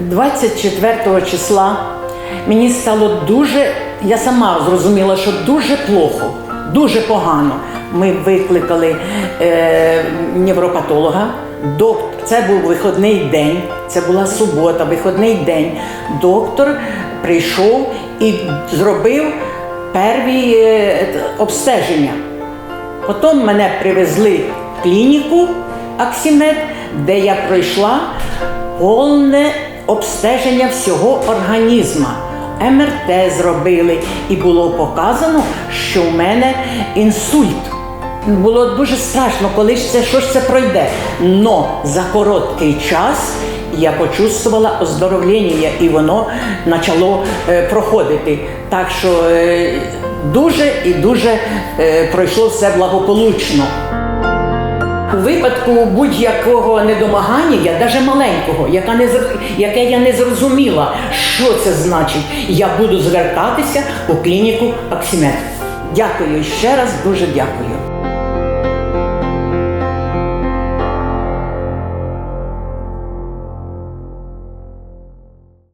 24 числа мені стало дуже, я сама зрозуміла, що дуже плохо, дуже погано. Ми викликали е, невропатолога. Доктор, це був вихідний день, це була субота, вихідний день. Доктор прийшов і зробив перві е, обстеження. Потім мене привезли в клініку Аксімед, де я пройшла повне обстеження всього організму. МРТ зробили, і було показано, що в мене інсульт. Було дуже страшно, коли ж це що ж це пройде. Но за короткий час я почувствувала оздоровлення, і воно почало е, проходити. Так що е, дуже і дуже е, пройшло все благополучно. У випадку будь-якого недомагання, навіть маленького, яка не яке я не зрозуміла, що це значить, я буду звертатися у клініку Аксімет. Дякую ще раз, дуже дякую.